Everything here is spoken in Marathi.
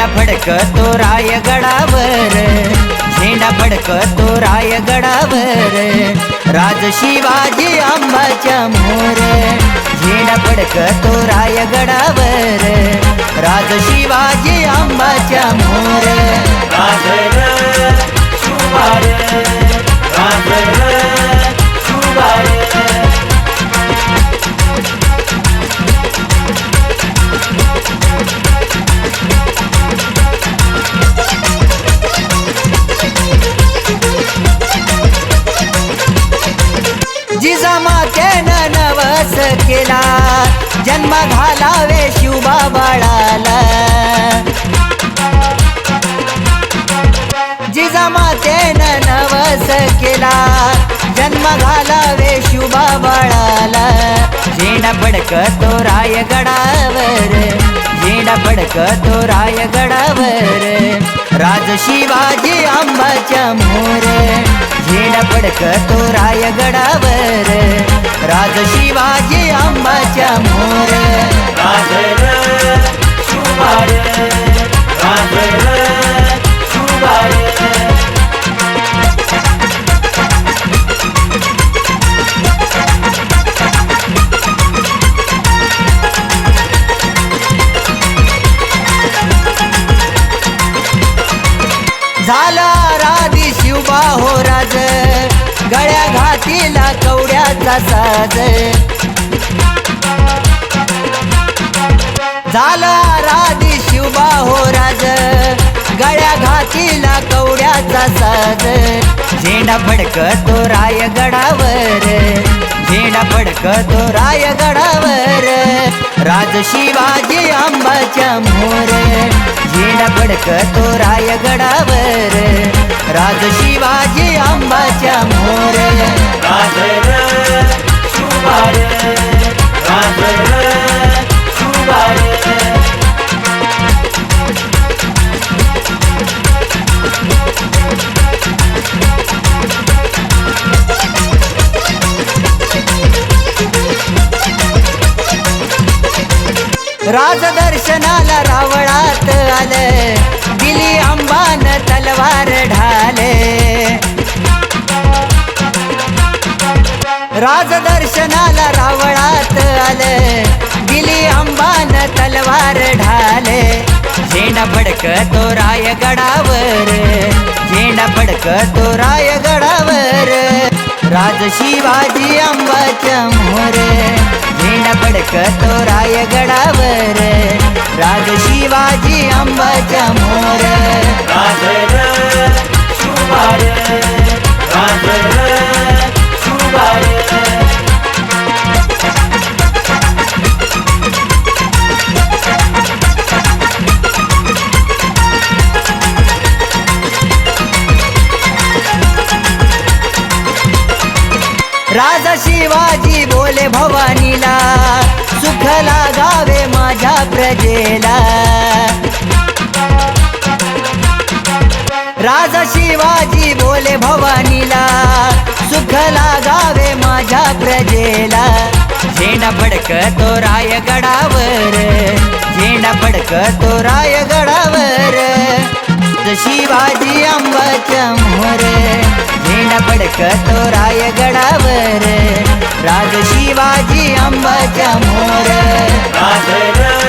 झेंडा फडकतो रायगडावर. झेंडा फडकतो रायगडावर. राज शिवाजी आंबाच्या मोर. झेंडा फडकतो रायगडावर. राज शिवाजी आंबाच्या मोर. केला जन्म घालावे शिवबा बाळाला. जिजामातेनं नवस केला. जन्म घालावे शिवबा बाळाला. झेंडा फडकतो रायगडावर. झेंडा फडकतो रायगडावर. राज शिवाजी आंबाच्या मोर. झेंडा फडकतो रायगडावर. राज शिवाजी आंबाच्या मोर. गळ्या घातीला कवड्याचा साज. झाला राधी शिवबा हो राज. गळ्या घातीला कवड्याचा साज. झेंडा फडकतो रायगडावर. झेंडा फडकतो रायगडावर. राज शिवाजी आंबाच्या मोर. झेंडा फडकतो रायगडावर. राज शिवाजी आंबाच्या राजदर्शनाला रावळात आलं दिली अंबान तलवार ढाले. राजदर्शनाला रावळात आलं. गिली अंबान तलवार ढाले. झेंडा फडकतो रायगडावर. झेंडा फडकतो रायगडावर. राज शिवाजी अंबाच्या मोर झेंडा फडकतो रायगडावर. राज शिवाजी अंबाच्या मोर राजर शुभार राजर बोले भवानीला सुख लागावे माझ्या प्रजेला. राजा शिवाजी बोले भवानीला सुख लागावे माझ्या प्रजेला. झेंडा फडकतो रायगडावर झेंडा फडकतो रायगडावर. शिवाजी अंबाच्या मोरे झेंडा फडकतो रायगडावर राज शिवाजी अंबाच्या मोर राजर